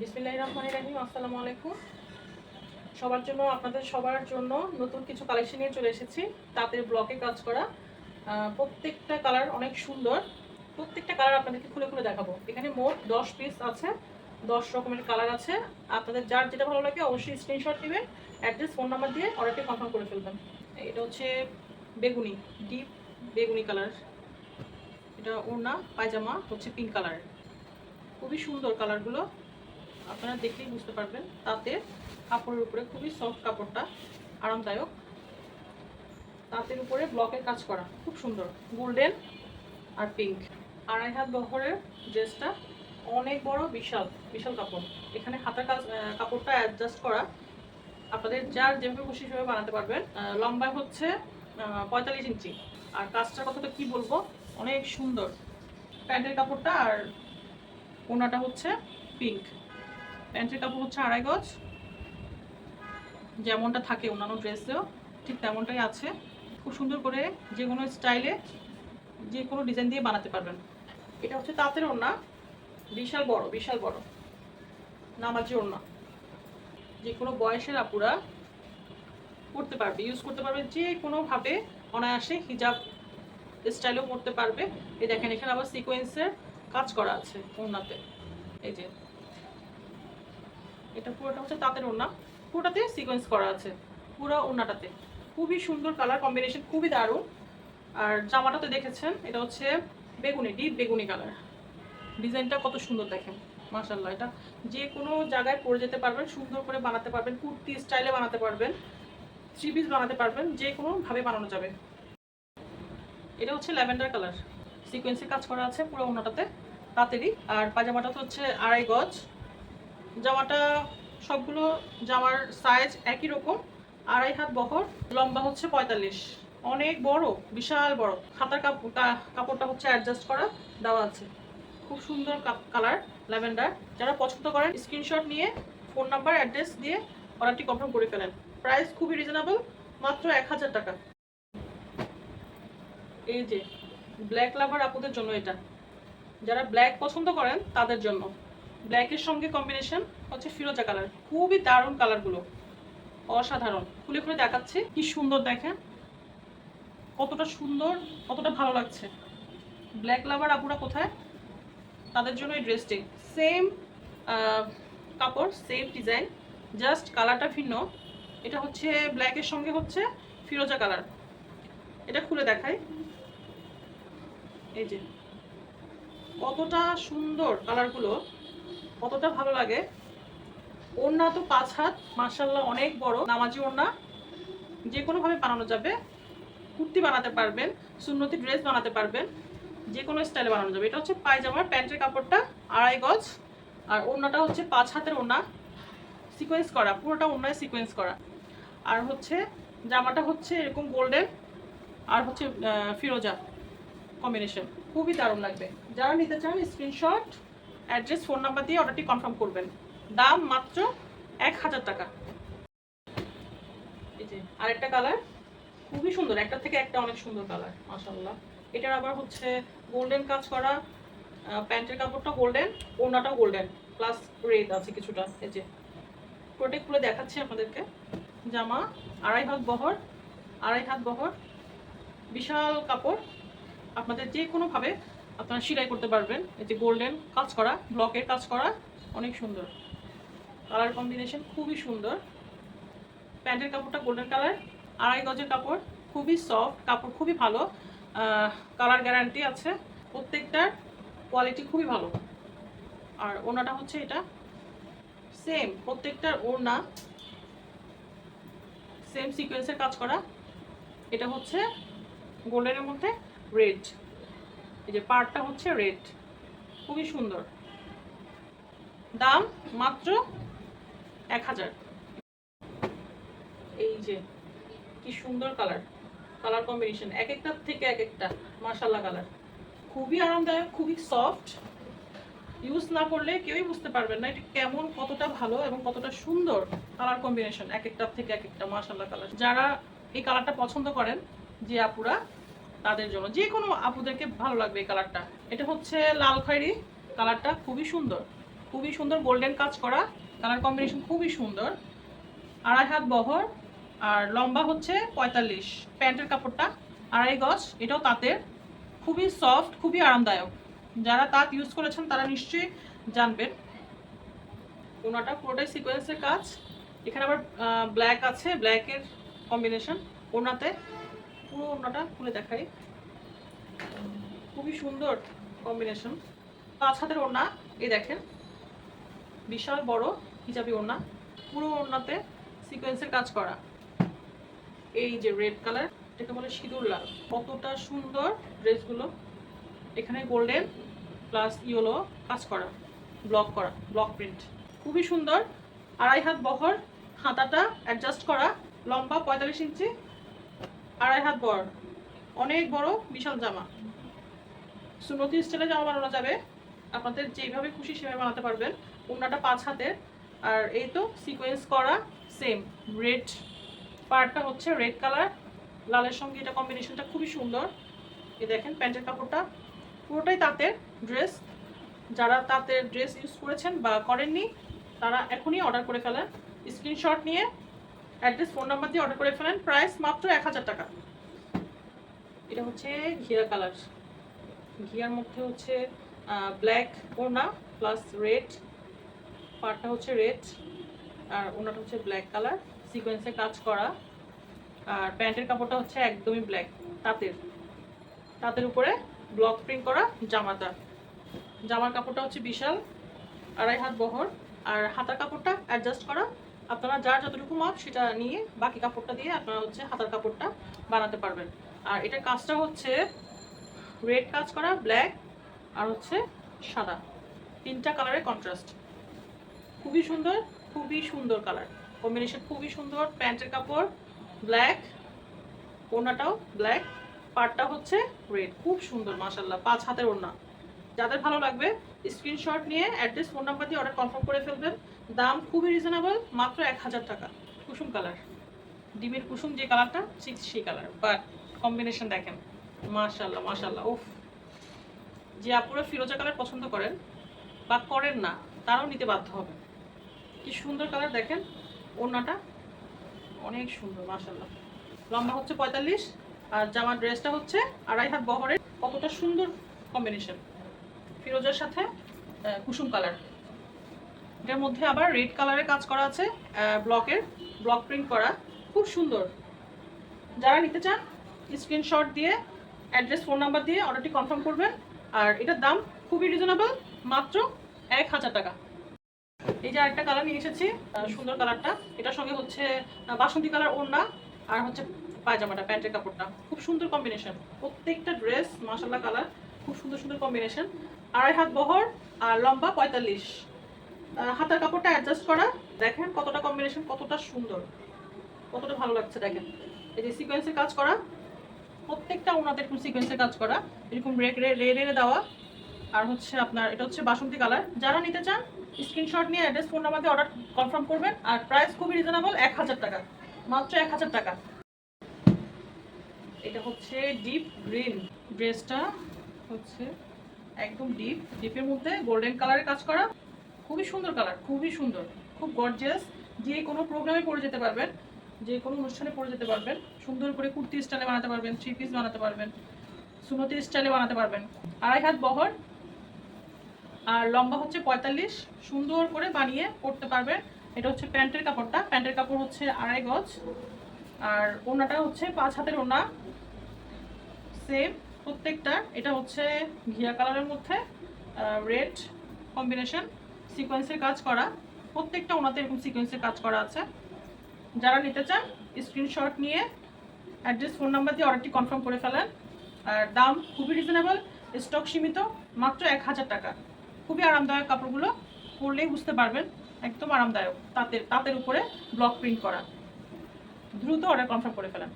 বিসমিল্লাহ রহমান রাহিম, আসসালামু আলাইকুম। সবার জন্য, আপনাদের সবার জন্য নতুন কিছু কালেকশন নিয়ে চলে এসেছি। তাদের ব্লকে কাজ করা। প্রত্যেকটা কালার অনেক সুন্দর। প্রত্যেকটা কালার আপনাদেরকে খুলে খুলে দেখাবো। এখানে মোট দশ পিস আছে, দশ রকমের কালার আছে। আপনাদের যার যেটা ভালো লাগে অবশ্যই স্ক্রিনশট নেবেন অ্যাড্রেস ফোন নাম্বার দিয়ে অর্ডারটি কনফার্ম করে ফেলবেন। এটা হচ্ছে বেগুনি ডিপ বেগুনি কালার এটা ওড়না, পায়জামা, হচ্ছে পিঙ্ক কালার খুবই সুন্দর কালারগুলো আপনারা দেখলেই বুঝতে পারবেন, তাতে কাপড়ের উপরে খুবই সফট কাপড়টা আরামদায়ক। তাঁতের উপরে ব্লকের কাজ করা, খুব সুন্দর। গোল্ডেন আর পিঙ্ক আড়াই হাত বহরের ড্রেসটা অনেক বড়, বিশাল বিশাল কাপড়। এখানে হাতার কাজ কাপড়টা অ্যাডজাস্ট করা। আপনাদের যার যেভাবে খুশি সেভাবে বানাতে পারবেন। লম্বায় হচ্ছে পঁয়তাল্লিশ ইঞ্চি। আর কাজটার কথাটা কি বলব? অনেক সুন্দর। প্যান্টের কাপড়টা আর ওনাটা হচ্ছে পিঙ্ক প্যান্টের কাপড় হচ্ছে আড়াই গজ। যেমনটা থাকে অন্যান্য ড্রেসেও, ঠিক তেমনটাই আছে। খুব সুন্দর করে যে কোনো স্টাইলে, যে কোনো ডিজাইন দিয়ে বানাতে পারবেন। এটা হচ্ছে তাঁতের ওড়না। বিশাল বড় বিশাল বড়। নামাজি ওড়না। যে কোনো বয়সের আপুরা করতে পারবে ইউজ করতে পারবে, যে কোনোভাবে অনায়াসে হিজাব স্টাইলেও পড়তে পারবে। এই দেখেন, এখানে আবার সিকোয়েন্সের কাজ করা আছে ওড়নাতে। এই যে এটা পুরোটা হচ্ছে তাঁতের ওড়না। পুরোটাতে সিকোয়েন্স করা আছে, পুরো ওড়নাটাতে। খুবই সুন্দর কালার কম্বিনেশন খুবই দারুণ। আর জামাটাতে দেখেছেন, এটা হচ্ছে বেগুনি ডিপ বেগুনি কালার ডিজাইনটা কত সুন্দর দেখেন মাশাল্লাহ এটা যে কোনো জায়গায় পরে যেতে পারবেন, সুন্দর করে বানাতে পারবেন, কুর্তি স্টাইলে বানাতে পারবেন থ্রি পিস বানাতে পারবেন, যে কোনোভাবে বানানো যাবে। এটা হচ্ছে ল্যাভেন্ডার কালার সিকোয়েন্সের কাজ করা আছে পুরো ওনাটাতে তাঁতেরই। আর পাজামাটা তো হচ্ছে আড়াই গজ। জামাটা সবগুলো জামার সাইজ একই রকম, আড়াই হাত বহর, লম্বা হচ্ছে পঁয়তাল্লিশ। অনেক বড়, বিশাল বড়। খাতার কাপ- কা- কাপড়টা হচ্ছে অ্যাডজাস্ট করা, দেওয়া আছে। খুব সুন্দর কালার ল্যাভেন্ডার যারা পছন্দ করেন স্ক্রিনশট নিয়ে ফোন নাম্বার অ্যাড্রেস দিয়ে অর্ডারটি কনফার্ম করে ফেলেন। প্রাইস খুবই রিজনেবল মাত্র এক হাজার টাকা। এই যে ব্ল্যাক লাভার আপুদের জন্য এটা। যারা ব্ল্যাক পছন্দ করেন, তাদের জন্য। ব্ল্যাকের সঙ্গে কম্বিনেশন হচ্ছে ফিরোজা কালার খুবই দারুণ কালারগুলো অসাধারণ। খুলে খুলে দেখাচ্ছি। কি সুন্দর দেখেন। কতটা সুন্দর, কতটা ভালো লাগছে। ব্ল্যাক লাভার আপুরা কোথায়? তাদের জন্য এই ড্রেসটি সেম কাপড় সেম ডিজাইন জাস্ট কালারটা ভিন্ন। এটা হচ্ছে ব্ল্যাকের সঙ্গে হচ্ছে ফিরোজা কালার এটা খুলে দেখাই। এই যে। কতটা সুন্দর কালারগুলো কতটা ভালো লাগে? ওড়না তো পাঁচ হাত মার্শাল্লাহ অনেক বড়, নামাজি ওড়না। যে কোনোভাবে বানানো যাবে। কুর্তি বানাতে পারবেন, সুন্নতি ড্রেস বানাতে পারবেন যে কোনো স্টাইলে বানানো যাবে। এটা হচ্ছে পায়জামার প্যান্টের কাপড়টা, আড়াই গজ। আর ওড়নাটা হচ্ছে পাঁচ হাতের ওড়না। সিকোয়েন্স করা, পুরোটা ওড়নায় সিকোয়েন্স করা। আর হচ্ছে জামাটা হচ্ছে এরকম গোল্ডেন, আর হচ্ছে ফিরোজা কম্বিনেশন। খুবই দারুণ লাগবে। যারা নিতে চান, স্ক্রিনশট অ্যাড্রেস ফোন নাম্বার দিয়ে অর্ডারটি কনফার্ম করবেন। দাম মাত্র এক হাজার টাকা। আরেকটা কালার। খুবই সুন্দর, একটা থেকে একটা অনেক সুন্দর কালার মাশাল্লাহ এটার আবার হচ্ছে গোল্ডেন কাজ করা প্যান্টের কাপড়টা গোল্ডেন, ওড়নাটাও গোল্ডেন, প্লাস রেড আছে কিছুটা, এই যে। প্রোটেক্ট খুলে দেখাচ্ছি আপনাদেরকে। জামা, আড়াই হাত বহর, আড়াই হাত বহর, বিশাল কাপড়। আপনাদের যে কোনোভাবে আপনারা সেলাই করতে পারবেন। এই যে গোল্ডেন কাজ করা ব্লকের কাজ করা, অনেক সুন্দর। কালার কম্বিনেশন খুবই সুন্দর। প্যান্টের কাপড়টা গোল্ডেন কালার আড়াই গজের কাপড়, খুবই সফট কাপড় খুবই ভালো। কালার গ্যারান্টি আছে। প্রত্যেকটার কোয়ালিটি খুবই ভালো। আর ওনাটা হচ্ছে এটা। সেম প্রত্যেকটার ওড়না। সেম সিকোয়েন্সের কাজ করা। এটা হচ্ছে গোল্ডেনের মধ্যে রেড এই যে পার্টটা হচ্ছে রেড। খুবই সুন্দর। দাম মাত্র এক হাজার। এই যে, কি সুন্দর কালার। কালার কম্বিনেশন এক একটা থেকে এক একটা মার্শাল্লাহ কালার। খুবই আরামদায়ক, খুবই সফট। ইউজ না করলে কেউই বুঝতে পারবেন না এটা কেমন, কতটা ভালো এবং কতটা সুন্দর কালার কম্বিনেশন এক একটা থেকে এক একটা মার্শাল্লাহ কালার। যারা এই কালারটা পছন্দ করেন, যে আপুরা তাদের জন্য। যে কোনো আপুদেরকে ভালো লাগবে এই কালারটা এটা হচ্ছে লাল খয়েরি। কালারটা খুবই সুন্দর। খুবই সুন্দর গোল্ডেন কাজ করা। কালার কম্বিনেশন খুবই সুন্দর। আড়াই হাত বহর। আর লম্বা হচ্ছে পঁয়তাল্লিশ। প্যান্টের কাপড়টা আড়াই গজ। এটাও তাঁতের। খুবই সফট খুবই আরামদায়ক। যারা তাঁত ইউজ করেছেন, তারা নিশ্চয়ই জানবেন। ওনাটা পুরোটাই সিকোয়েন্সের কাজ। এখানে আবার ব্ল্যাক আছে। ব্ল্যাকের কম্বিনেশন ওনাতে। পুরো ওনাটা খুলে দেখাই। খুবই সুন্দর কম্বিনেশন পাঁচ হাতের ওড়না, এই দেখেন। বিশাল বড় হিজাবি ওড়না। পুরো ওড়নাতে সিকোয়েন্সের কাজ করা। এই যে রেড কালার এটাকে বলে সিঁদুর লাল। কতটা সুন্দর ড্রেসগুলো। এখানে গোল্ডেন প্লাস ইয়েলো কাজ করা ব্লক করা ব্লক প্রিন্ট খুবই সুন্দর। আড়াই হাত বহর, হাতাটা অ্যাডজাস্ট করা, লম্বা পঁয়তাল্লিশ ইঞ্চি আড়াই হাত বড়। অনেক বড় বিশাল জামা। সুনতি স্টাইলে জামা বানানো যাবে। আপনাদের যেভাবে খুশি সেভাবে বানাতে পারবেন। ওনাটা পাঁচ হাতের। আর এই তো সিকোয়েন্স করা সেম রেড পার্টটা হচ্ছে রেড কালার লালের সঙ্গে এটা কম্বিনেশনটা খুবই সুন্দর। এ দেখেন প্যান্টের কাপড়টা। পুরোটাই তাঁতের ড্রেস যারা তাঁতের ড্রেস ইউজ করেছেন বা করেননি, তারা এখনই অর্ডার করে ফেলেন। স্ক্রিনশট নিয়ে অ্যাড্রেস ফোন নাম্বার দিয়ে অর্ডার করে ফেলেন। প্রাইস মাত্র এক হাজার টাকা। এটা হচ্ছে ঘিয়া কালার। ঘিয়ার মধ্যে হচ্ছে ব্ল্যাক ওনা প্লাস রেড পার্টটা হচ্ছে রেড আর ওনাটা হচ্ছে ব্ল্যাক কালার সিকোয়েন্সে কাজ করা। আর প্যান্টের কাপড়টা হচ্ছে একদমই ব্ল্যাক তাঁতের। তাঁতের উপরে ব্লক প্রিন্ট করা জামাটা। জামার কাপড়টা হচ্ছে বিশাল, আড়াই হাত বহর। আর হাতার কাপড়টা অ্যাডজাস্ট করা আপনারা যার যতটুকু মাপ সেটা নিয়ে বাকি কাপড়টা দিয়ে আপনারা হচ্ছে হাতার কাপড়টা বানাতে পারবেন। আর এটার কাজটা হচ্ছে রেড কাজ করা ব্ল্যাক আর হচ্ছে সাদা। তিনটা কালারের কন্ট্রাস্ট খুবই সুন্দর খুবই সুন্দর কালার কম্বিনেশন খুবই সুন্দর, প্যান্টের কাপড় ব্ল্যাক ওড়নাটাও ব্ল্যাক পার্টটা হচ্ছে রেড খুব সুন্দর মাসাল্লাহ পাঁচ হাতের ওড়না। যাদের ভালো লাগবে স্ক্রিনশট নিয়ে অ্যাড্রেস, ফোন নাম্বার দিয়ে অর্ডার কনফার্ম করে ফেলবেন। দাম খুবই রিজনেবল মাত্র এক হাজার টাকা। কুসুম কালার ডিমের কুসুম যে কালারটা ঠিক সেই কালার বাট কম্বিনেশন দেখেন। মাশাল্লাহ মাশাল্লাহ উফ। যে আপুরা ফিরোজা কালার পছন্দ করেন বা করেন না, তারাও নিতে বাধ্য হবে কি সুন্দর কালার দেখেন। ওড়নাটা অনেক সুন্দর মাশাল্লাহ লম্বা হচ্ছে পঁয়তাল্লিশ আর জামার ড্রেসটা হচ্ছে আড়াই হাত বহরের। কতটা সুন্দর কম্বিনেশন ফিরোজার সাথে কুসুম কালার এটার মধ্যে আবার রেড কালারের কাজ করা আছে ব্লকের ব্লক প্রিন্ট করা। খুব সুন্দর। যারা নিতে চান স্ক্রিনশট দিয়ে অ্যাড্রেস ফোন নাম্বার দিয়ে অর্ডারটি কনফার্ম করবেন। আর এটার দাম খুবই রিজনেবল মাত্র এক হাজার টাকা। এই যে আরেকটা কালার নিয়ে এসেছি সুন্দর কালারটা এটার সঙ্গে হচ্ছে বাসন্তী কালার ওড়না আর হচ্ছে পায়জামাটা, প্যান্টের কাপড়টা। খুব সুন্দর কম্বিনেশন প্রত্যেকটা ড্রেস মাসাল্লাহ কালার খুব সুন্দর সুন্দর কম্বিনেশন আড়াই হাত বহর আর লম্বা পঁয়তাল্লিশ। হাতার কাপড়টা অ্যাডজাস্ট করা। দেখেন কতটা কম্বিনেশন কতটা সুন্দর। কতটা ভালো লাগছে দেখেন। এই যে সিকোয়েন্সের কাজ করা, প্রত্যেকটা ওনাদের সিকোয়েন্সের কাজ করা। এরকম রে রে রে রে দেওয়া। আর হচ্ছে আপনার, এটা হচ্ছে বাসন্তী কালার যারা নিতে চান স্ক্রিনশট নিয়ে অ্যাড্রেস ফোন নাম্বার দিয়ে অর্ডার কনফার্ম করবেন। আর প্রাইস খুবই রিজনেবল এক হাজার টাকা। মাত্র এক হাজার টাকা। এটা হচ্ছে ডিপ গ্রিন ড্রেসটা হচ্ছে একদম ডিপ ডিপের মধ্যে গোল্ডেন কালারের কাজ করা। খুবই সুন্দর কালার খুবই সুন্দর, খুব গর্জিয়াস যে কোনো প্রোগ্রামে পরে যেতে পারবেন, যে কোনো অনুষ্ঠানে পরে যেতে পারবেন। সুন্দর করে কুর্তি স্টাইলে বানাতে পারবেন থ্রি পিস বানাতে পারবেন সুনতি স্টাইলে বানাতে পারবেন। আড়াই হাত বহর, আর লম্বা হচ্ছে পঁয়তাল্লিশ। সুন্দর করে বানিয়ে পরতে পারবেন। এটা হচ্ছে প্যান্টের কাপড়টা। প্যান্টের কাপড় হচ্ছে আড়াই গজ। আর ওনাটা হচ্ছে পাঁচ হাতের ওনা সেম প্রত্যেকটা, এটা হচ্ছে ঘিয়া কালারের মধ্যে রেড কম্বিনেশন সিকোয়েন্সের কাজ করা। প্রত্যেকটা ওনাতে এরকম সিকোয়েন্সের কাজ করা আছে। যারা নিতে চান স্ক্রিনশট নিয়ে অ্যাড্রেস ফোন নাম্বার দিয়ে অর্ডারটি কনফার্ম করে ফেলেন। আর দাম খুবই রিজনেবল স্টক সীমিত, মাত্র এক হাজার টাকা। খুবই আরামদায়ক কাপড়গুলো পরলেই বুঝতে পারবেন, একদম আরামদায়ক, তাঁতের তাঁতের উপরে ব্লক প্রিন্ট করা। দ্রুত অর্ডার কনফার্ম করে ফেলেন।